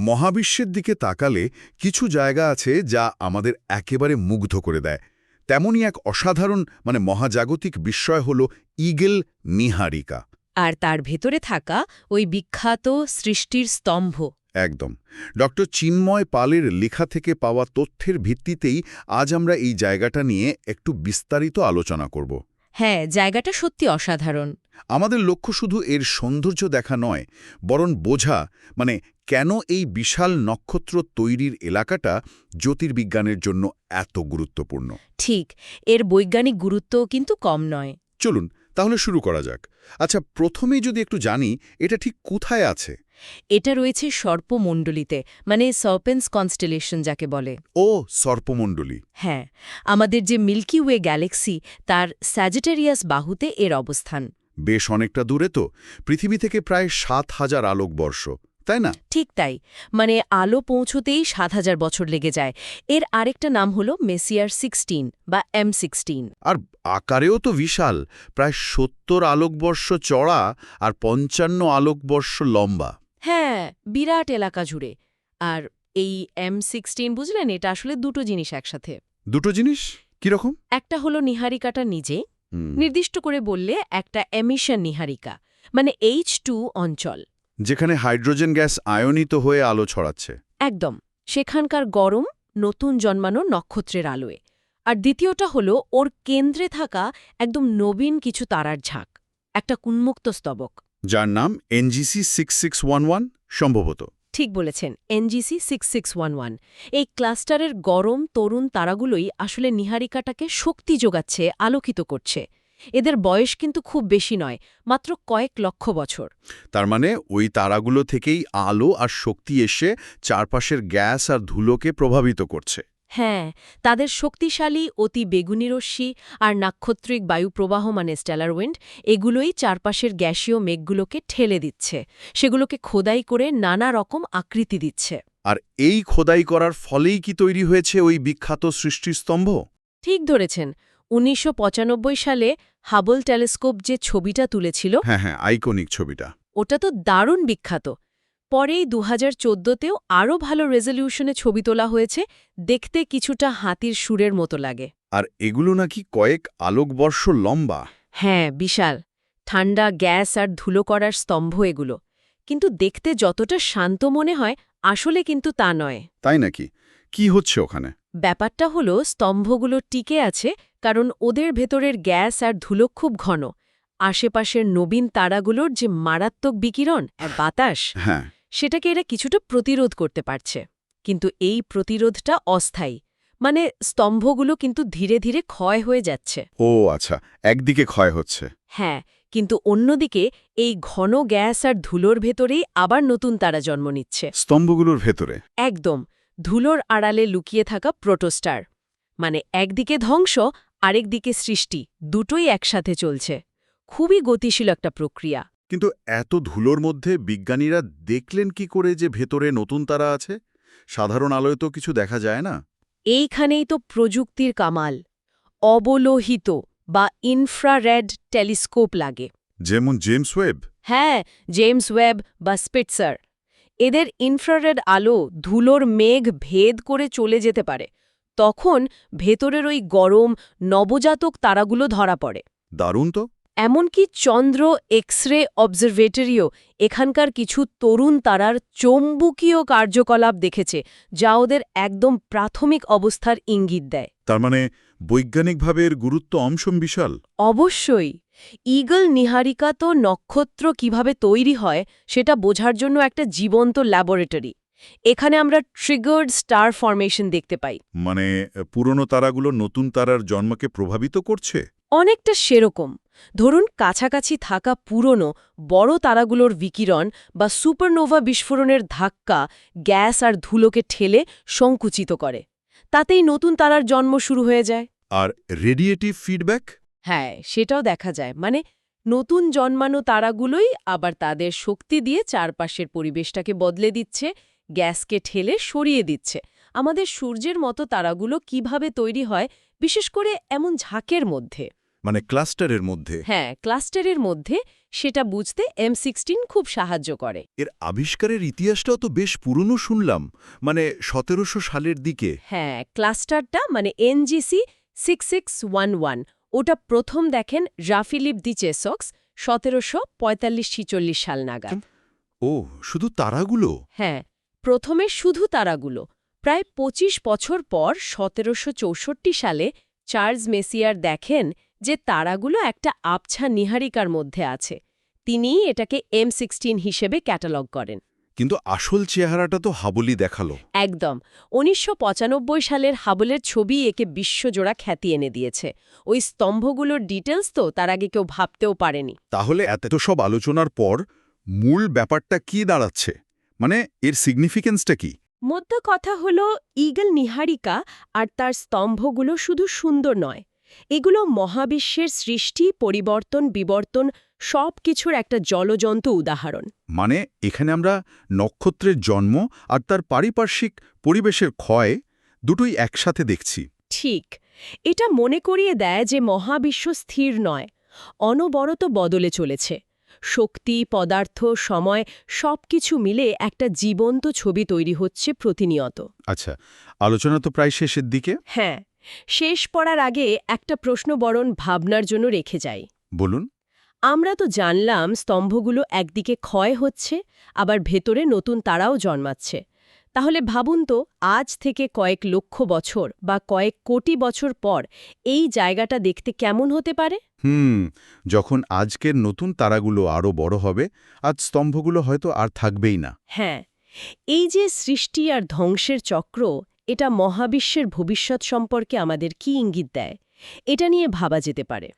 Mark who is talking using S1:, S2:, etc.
S1: মহাবিশ্বের দিকে তাকালে কিছু জায়গা আছে যা আমাদের একেবারে মুগ্ধ করে দেয়। তেমনই এক অসাধারণ মানে মহাজাগতিক বিস্ময় হল ইগেল নিহারিকা।
S2: আর তার ভেতরে থাকা ওই বিখ্যাত সৃষ্টির স্তম্ভ।
S1: একদম। ডক্টর চিন্ময় পালের লেখা থেকে পাওয়া তথ্যের ভিত্তিতেই আজ আমরা এই জায়গাটা নিয়ে একটু বিস্তারিত আলোচনা করব।
S2: হ্যাঁ জায়গাটা সত্যি অসাধারণ।
S1: আমাদের লক্ষ্য শুধু এর সৌন্দর্য দেখা নয় বরং বোঝা মানে কেন এই বিশাল নক্ষত্র তৈরির এলাকাটা জ্যোতির্বিজ্ঞানের জন্য এত গুরুত্বপূর্ণ?
S2: ঠিক এর বৈজ্ঞানিক গুরুত্বও কিন্তু কম নয়।
S1: চলুন তাহলে শুরু করা যাক। আচ্ছা প্রথমেই যদি একটু জানি এটা ঠিক কোথায় আছে?
S2: এটা রয়েছে সর্পমণ্ডলীতে মানে সার্পেন্স কনস্টেলেশন যাকে বলে।
S1: ও সর্পমণ্ডলী।
S2: হ্যাঁ আমাদের যে মিল্কি ওয়ে গ্যালাক্সি তার স্যাজিটেরিয়াস বাহুতে এর অবস্থান।
S1: বেশ অনেকটা দূরে তো পৃথিবী থেকে প্রায় সাত হাজার আলোকবর্ষ তাই না?
S2: ঠিক তাই মানে আলো পৌঁছতেই সাত হাজার বছর লেগে যায়। এর আরেকটা নাম হলো মেসিয়ার সিক্সটিন বা এম সিক্সটিন।
S1: আর আকারেও তো বিশাল প্রায় সত্তর আলোকবর্ষ চড়া আর পঞ্চান্ন আলোকবর্ষ লম্বা।
S2: হ্যাঁ বিরাট এলাকা জুড়ে। আর এই এম সিক্সটিন বুঝলেন এটা আসলে দুটো জিনিস একসাথে।
S1: দুটো জিনিস? কীরকম
S2: একটা হলো নিহারিকাটা নিজে। নির্দিষ্ট করে বললে একটা এমিশন নিহারিকা মানে এইচ টু অঞ্চল।
S1: যেখানে হাইড্রোজেন গ্যাস আয়নিত হয়ে আলো ছড়াচ্ছে।
S2: একদম। সেখানকার গরম নতুন জন্মানো নক্ষত্রের আলোয়। আর দ্বিতীয়টা হলো ওর কেন্দ্রে থাকা একদম নবীন কিছু তারার ঝাঁক। একটা উন্মুক্ত স্তবক।
S1: যার নাম NGC six six one one সম্ভবত।
S2: ঠিক বলেছেন NGC six six one one এই ক্লাস্টারের গরম তরুণ তারাগুলোই আসলে নিহারিকাটাকে শক্তি যোগাচ্ছে আলোকিত করছে। এদের বয়স কিন্তু খুব বেশি নয় মাত্র কয়েক লক্ষ বছর।
S1: তার মানে ওই তারাগুলো থেকেই আলো আর শক্তি এসে চারপাশের গ্যাস আর ধুলোকে প্রভাবিত করছে।
S2: হ্যাঁ তাদের শক্তিশালী অতি বেগুনি রশ্মি আর নাক্ষত্রিক বায়ুপ্রবাহ মানে স্টেলার উইন্ড এগুলোই চারপাশের গ্যাসীয় মেঘগুলোকে ঠেলে দিচ্ছে। সেগুলোকে খোদাই করে নানা রকম আকৃতি দিচ্ছে।
S1: আর এই খোদাই করার ফলেই কি তৈরি হয়েছে ওই বিখ্যাত সৃষ্টিস্তম্ভ?
S2: ঠিক ধরেছেন। উনিশশো পঁচানব্বই সালে হাবল টেলিস্কোপ যে ছবিটা তুলেছিল
S1: হ্যাঁ হ্যাঁ আইকনিক ছবিটা।
S2: ওটা তো দারুণ বিখ্যাত। পরেই দু হাজার চোদ্দোতেও আরও ভালো রেজলিউশনে ছবি তোলা হয়েছে দেখতে কিছুটা হাতির সুরের মতো লাগে।
S1: আর এগুলো নাকি কয়েক আলোকবর্ষ লম্বা।
S2: হ্যাঁ বিশাল। ঠান্ডা গ্যাস আর ধুলো করার স্তম্ভ এগুলো। কিন্তু দেখতে যতটা শান্ত মনে হয় আসলে কিন্তু তা নয়।
S1: তাই নাকি? কি হচ্ছে ওখানে?
S2: ব্যাপারটা হলো স্তম্ভগুলো টিকে আছে কারণ ওদের ভেতরের গ্যাস আর ধুলো খুব ঘন। আশেপাশের নবীন তারাগুলোর যে মারাত্মক বিকিরণ আর বাতাস।
S1: হ্যাঁ।
S2: সেটাকে এরা কিছুটা প্রতিরোধ করতে পারছে। কিন্তু এই প্রতিরোধটা অস্থায়ী মানে স্তম্ভগুলো কিন্তু ধীরে ধীরে ক্ষয় হয়ে যাচ্ছে।
S1: ও আচ্ছা একদিকে ক্ষয় হচ্ছে।
S2: হ্যাঁ কিন্তু অন্যদিকে এই ঘন গ্যাস আর ধুলোর ভেতরেই আবার নতুন তারা জন্ম নিচ্ছে।
S1: স্তম্ভগুলোর ভেতরে?
S2: একদম ধুলোর আড়ালে লুকিয়ে থাকা প্রোটোস্টার মানে একদিকে ধ্বংস আরেকদিকে সৃষ্টি দুটোই একসাথে চলছে। খুবই গতিশীল একটা প্রক্রিয়া।
S1: কিন্তু এত ধুলোর মধ্যে বিজ্ঞানীরা দেখলেন কি করে যে ভেতরে নতুন তারা আছে? সাধারণ আলোয় তো কিছু দেখা যায় না।
S2: এইখানেই তো প্রযুক্তির কামাল। অবলোহিত বা ইনফ্রারেড টেলিস্কোপ লাগে।
S1: যেমন জেমস ওয়েব।
S2: হ্যাঁ জেমস ওয়েব বা স্পিটসার। এদের ইনফ্রারেড আলো ধুলোর মেঘ ভেদ করে চলে যেতে পারে। তখন ভেতরের ওই গরম নবজাতক তারাগুলো ধরা পড়ে।
S1: দারুণ তো।
S2: এমনকি চন্দ্র এক্স রে অবজারভেটরিও এখানকার কিছু তরুণ তারার চৌম্বকীয় কার্যকলাপ দেখেছে যা ওদের একদম প্রাথমিক অবস্থার ইঙ্গিত দেয়।
S1: তার মানে বৈজ্ঞানিকভাবে এর গুরুত্ব অংশম বিশাল?
S2: অবশ্যই। ইগল নিহারিকা তো নক্ষত্র কীভাবে তৈরি হয় সেটা বোঝার জন্য একটা জীবন্ত ল্যাবরেটরি। এখানে আমরা ট্রিগার্ড স্টার ফরমেশন দেখতে পাই।
S1: মানে পুরনো তারাগুলো নতুন তারার জন্মকে প্রভাবিত করছে?
S2: অনেকটা সেরকম। ধরুন কাছাকাছি থাকা পুরনো বড় তারাগুলোর বিকিরণ বা সুপারনোভা বিস্ফোরণের ধাক্কা গ্যাস আর ধুলোকে ঠেলে সংকুচিত করে। তাতেই নতুন তারার জন্ম শুরু হয়ে যায়।
S1: আর রেডিয়েটিভ ফিডব্যাক?
S2: হ্যাঁ সেটাও দেখা যায়। মানে নতুন জন্মানো তারাগুলোই আবার তাদের শক্তি দিয়ে চারপাশের পরিবেশটাকে বদলে দিচ্ছে গ্যাসকে ঠেলে সরিয়ে দিচ্ছে। আমাদের সূর্যের মতো তারাগুলো কীভাবে তৈরি হয় বিশেষ করে এমন ঝাঁকের মধ্যে।
S1: মানে ক্লাস্টারের মধ্যে।
S2: হ্যাঁ ক্লাস্টারের মধ্যে সেটা বুঝতে এম সিক্সটিন খুব সাহায্য করে।
S1: এর আবিষ্কারের ইতিহাসটাও তো বেশ পুরনো শুনলাম। মানে সতেরোশো সালের দিকে।
S2: হ্যাঁ ক্লাস্টারটা মানে NGC six six one one ওটা প্রথম দেখেন রাফিলিপ দি চেসক্স সতেরোশো পঁয়তাল্লিশ ছিচল্লিশ সাল নাগাদ।
S1: ও শুধু তারাগুলো?
S2: হ্যাঁ প্রথমে শুধু তারাগুলো। প্রায় ২৫ বছর পর সতেরোশো চৌষট্টি সালে চার্লস মেসিয়ার দেখেন যে তারাগুলো একটা আবছা নিহারিকার মধ্যে আছে। তিনিই এটাকে এম সিক্সটিন হিসেবে ক্যাটালগ করেন।
S1: কিন্তু আসল চেহারাটা তো হাবলি দেখাল।
S2: একদম। উনিশশো পঁচানব্বই সালের হাবলের ছবি একে বিশ্বজোড়া খ্যাতি এনে দিয়েছে। ওই স্তম্ভগুলোর ডিটেলস তো তার আগে কেউ ভাবতেও পারেনি।
S1: তাহলে এত সব আলোচনার পর মূল ব্যাপারটা কি দাঁড়াচ্ছে? মানে এর সিগনিফিকেন্সটা কি?
S2: মোদ্দা কথা হল ইগল নিহারিকা আর তার স্তম্ভগুলো শুধু সুন্দর নয়। এগুলো মহাবিশ্বের সৃষ্টি পরিবর্তন বিবর্তন সব কিছুর একটা জলজন্ত উদাহরণ।
S1: মানে এখানে আমরা নক্ষত্রের জন্ম আর তার পারিপার্শ্বিক পরিবেশের ক্ষয় দুটোই একসাথে দেখছি।
S2: ঠিক। এটা মনে করিয়ে দেয় যে মহাবিশ্ব স্থির নয় অনবরত বদলে চলেছে। শক্তি পদার্থ সময় সবকিছু মিলে একটা জীবন্ত ছবি তৈরি হচ্ছে প্রতিনিয়ত।
S1: আচ্ছা আলোচনা তো প্রায় শেষের দিকে।
S2: হ্যাঁ। শেষ পড়ার আগে একটা প্রশ্ন বরণ ভাবনার জন্য রেখে যাই।
S1: বলুন।
S2: আমরা তো জানলাম স্তম্ভগুলো একদিকে ক্ষয় হচ্ছে আবার ভেতরে নতুন তারাও জন্মাচ্ছে। তাহলে ভাবুন তো আজ থেকে কয়েক লক্ষ বছর বা কয়েক কোটি বছর পর এই জায়গাটা দেখতে কেমন হতে পারে?
S1: হুম যখন আজকের নতুন তারাগুলো আরও বড় হবে আজ স্তম্ভগুলো হয়তো আর থাকবেই না।
S2: হ্যাঁ এই যে সৃষ্টি আর ধ্বংসের চক্র এটা মহাবিশ্বের ভবিষ্যৎ সম্পর্কে আমাদের কি ইঙ্গিত দেয়? এটা নিয়ে ভাবা যেতে পারে।